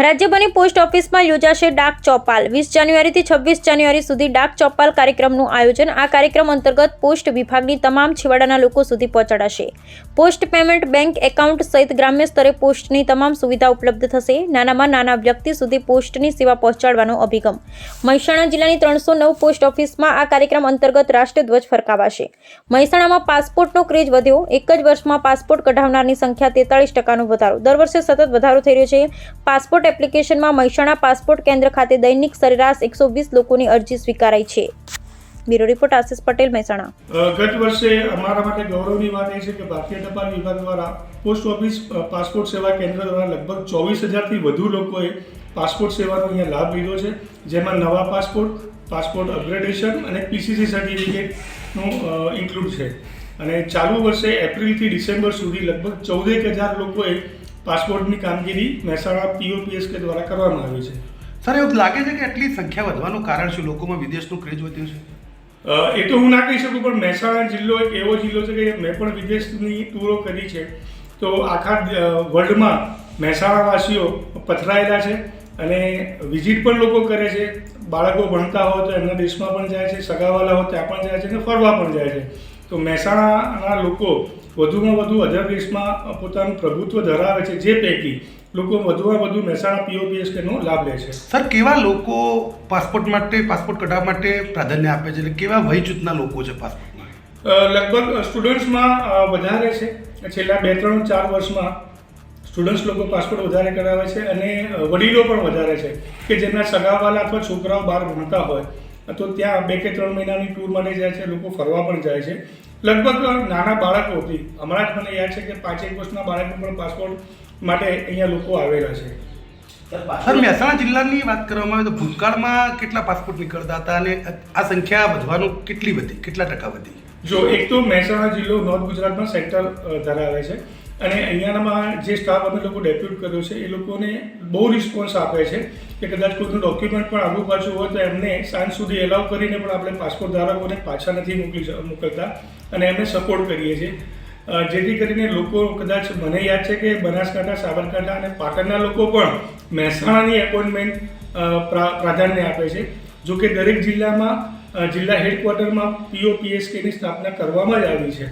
રાજ્યભરની post ઓફિસમાં યોજાશે ડાક ચોપાલ. વીસ જાન્યુઆરીથી છવ્વીસ જાન્યુઆરી સુધી ડાક ચોપાલ કાર્યક્રમનું આયોજન. આ કાર્યક્રમ અંતર્ગત પોસ્ટ વિભાગની તમામ છેવાડાના લોકો સુધી પહોંચાડાશે. પોસ્ટ પેમેન્ટ બેંક એકાઉન્ટ સહિત ગ્રામ્ય સ્તરે પોસ્ટની તમામ સુવિધા ઉપલબ્ધ થશે. નાનામાં નાના વ્યક્તિ સુધી પોસ્ટની સેવા પહોંચાડવાનો અભિગમ. મહેસાણા જિલ્લાની ત્રણસો નવ પોસ્ટ ઓફિસમાં આ કાર્યક્રમ અંતર્ગત રાષ્ટ્રધ્વજ ફરકાવાશે. મહેસાણામાં પાસપોર્ટનો ક્રેઝ વધ્યો. એક જ વર્ષમાં પાસપોર્ટ કઢાવનારની સંખ્યા તેતાળીસ ટકાનો વધારો. દર વર્ષે સતત વધારો થઈ રહ્યો છે. પાસપોર્ટ એપ્લિકેશનમાં મહેસાણા પાસપોર્ટ કેન્દ્ર ખાતે દૈનિક સરેરાશ એકસો વીસ લોકોની અરજી સ્વીકારાઈ છે. Bureau report Ashish Patel, Mehsana. ગત વર્ષે અમારા માટે ગૌરવની વાત એ છે કે ભારતીય ટપાલ વિભાગ દ્વારા પોસ્ટ ઓફિસ પાસપોર્ટ સેવા કેન્દ્ર દ્વારા લગભગ ચોવીસ હજારથી વધુ લોકોએ પાસપોર્ટ સેવાનો અહીંયા લાભ લીધો છે, જેમાં નવા પાસપોર્ટ પાસપોર્ટ અપગ્રેડેશન અને પીસીસી સર્ટિફિકેટનું ઇન્ક્લુડ છે. અને ચાલુ વર્ષે એપ્રિલથી ડિસેમ્બર સુધી લગભગ ચૌદેક હજાર લોકોએ પાસપોર્ટની કામગીરી મહેસાણા પીઓપીએસકે દ્વારા કરવામાં આવી છે. સર એવું લાગે છે કે આટલી સંખ્યા વધવાનું કારણ શું? લોકોમાં વિદેશનું ક્રેઝ વધ્યું છે. એ તો હું ના કહી શકું પણ મહેસાણા જિલ્લો એક એવો જિલ્લો છે કે મેં પણ વિદેશની ટૂરો કરી છે. તો આખા વર્લ્ડમાં મહેસાણાવાસીઓ પથરાયેલા છે અને વિઝિટ પણ લોકો કરે છે. બાળકો ભણતા હોય તો એમના દેશમાં પણ જાય છે સગાવાલા હોય ત્યાં પણ જાય છે અને ફરવા પણ જાય છે. તો મહેસાણાના લોકો વધુમાં વધુ અધર દેશમાં પોતાનું પ્રભુત્વ ધરાવે છે જે પૈકી લોકો વધુમાં વધુ મહેસાણા પીઓપીએસકેનો લાભ લે છે. સર કેવા લોકો પાસપોર્ટ માટે પાસપોર્ટ કઢાવવા માટે પ્રાધાન્ય આપે છે? એટલે કેવા વય જૂથના લોકો છે પાસપોર્ટમાં? લગભગ સ્ટુડન્ટ્સમાં વધારે છે. છેલ્લા બે ત્રણ ચાર વર્ષમાં સ્ટુડન્ટ્સ લોકો પાસપોર્ટ વધારે કરાવે છે અને વડીલો પણ વધારે છે કે જેમના સગાવાલા અથવા છોકરાઓ બહાર ભણતા હોય. તો ત્યાં બે કે ત્રણ મહિનાની ટૂર માટે જાય છે લોકો ફરવા પણ જાય છે. લગભગ નાના બાળકોથી હમણાં જ મને યાદ છે કે પાંચેક વર્ષના બાળકો પણ પાસપોર્ટ માટે અહીંયા લોકો આવેલા છે. સર મહેસાણા જિલ્લાની વાત કરવામાં આવે તો ભૂતકાળમાં કેટલા પાસપોર્ટ નીકળતા હતા અને આ સંખ્યા વધવાનું કેટલી વધી કેટલા ટકા વધી? જો એક તો મહેસાણા જિલ્લો નોર્થ ગુજરાતમાં સેન્ટર ધરાવે છે. અને અહીંયાનામાં જે સ્ટાફ અમે લોકો ડેપ્યુટ કર્યો છે, એ લોકોને બહુ રિસ્પોન્સ આપે છે કે કદાચ કોઈનું ડોક્યુમેન્ટ પણ આગુ પાછું હોય તો એમને સાંજ સુધી એલાઉ કરીને પણ આપણે પાસપોર્ટ ધારકોને પાછા નથી મોકલી મોકલતા અને એમને સપોર્ટ કરીએ છીએ. જેથી કરીને લોકો કદાચ મને યાદ છે કે બનાસકાંઠા, સાબરકાંઠા અને પાટણના લોકો પણ મહેસાણાની એપોઇન્ટમેન્ટ પ્રાધાન્ય આપે છે. જો કે દરેક જિલ્લામાં જિલ્લા હેડક્વાર્ટરમાં પીઓપીએસકેની સ્થાપના કરવામાં જ આવી છે.